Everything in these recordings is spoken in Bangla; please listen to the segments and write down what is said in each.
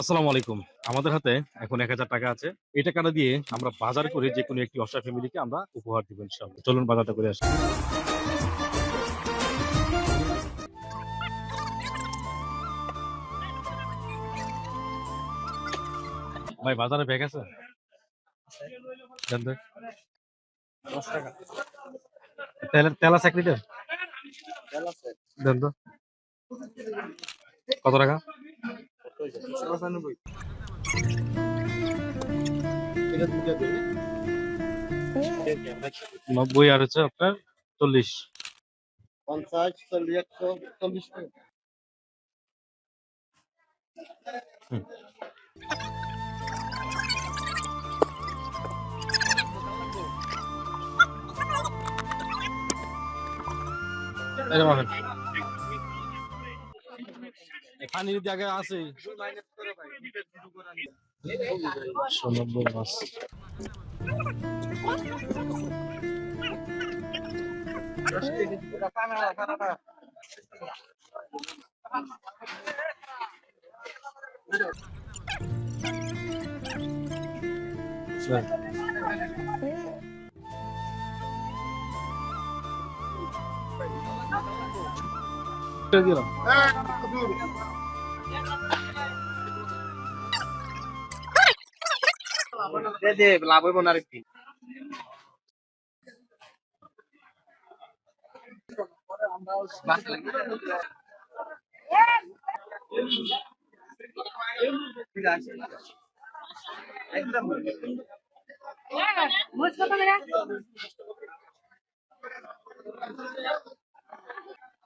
আসসালামু আলাইকুম। আমাদের হাতে এখন এক হাজার টাকা আছে। এই টাকাটা দিয়ে আমরা বাজার করে যে কোনো একটি অসহায় ফ্যামিলিকে আমরা উপহার দিব ইনশাআল্লাহ। চলুন বাজারটা করে আসি। ভাই বাজারে ব্যাগ আছে? তেল তেল আছে এক লিটার? কত টাকা? নব্বই আর হচ্ছে আপনার চল্লিশ। পঞ্চাশ চল্লিশ একশো চল্লিশ। টাকা পানির জায়গা আছে নব্বই দিলাম দে দে লাভ হইব না আরেকটি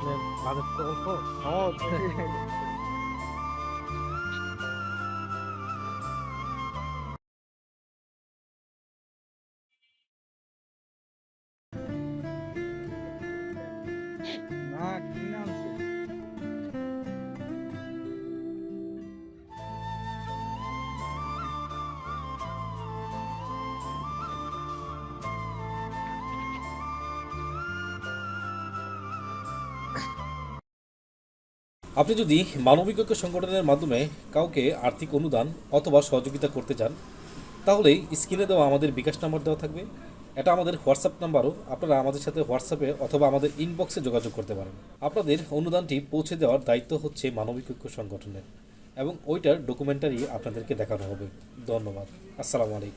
그냥 나는 떠서 어 저기 나 김남수. আপনি যদি মানবিক সংগঠনের মাধ্যমে কাউকে আর্থিক অনুদান অথবা সহযোগিতা করতে চান তাহলে স্ক্রিনে দেওয়া আমাদের বিকাশ নাম্বার দেওয়া থাকবে। এটা আমাদের হোয়াটসঅ্যাপ নাম্বারও। আপনারা আমাদের সাথে হোয়াটসঅ্যাপে অথবা আমাদের ইনবক্সে যোগাযোগ করতে পারেন। আপনাদের অনুদানটি পৌঁছে দেওয়ার দায়িত্ব হচ্ছে মানবিক সংগঠনের এবং ওইটার ডকুমেন্টারি আপনাদেরকে দেখানো হবে। ধন্যবাদ। আসসালামু আলাইকুম।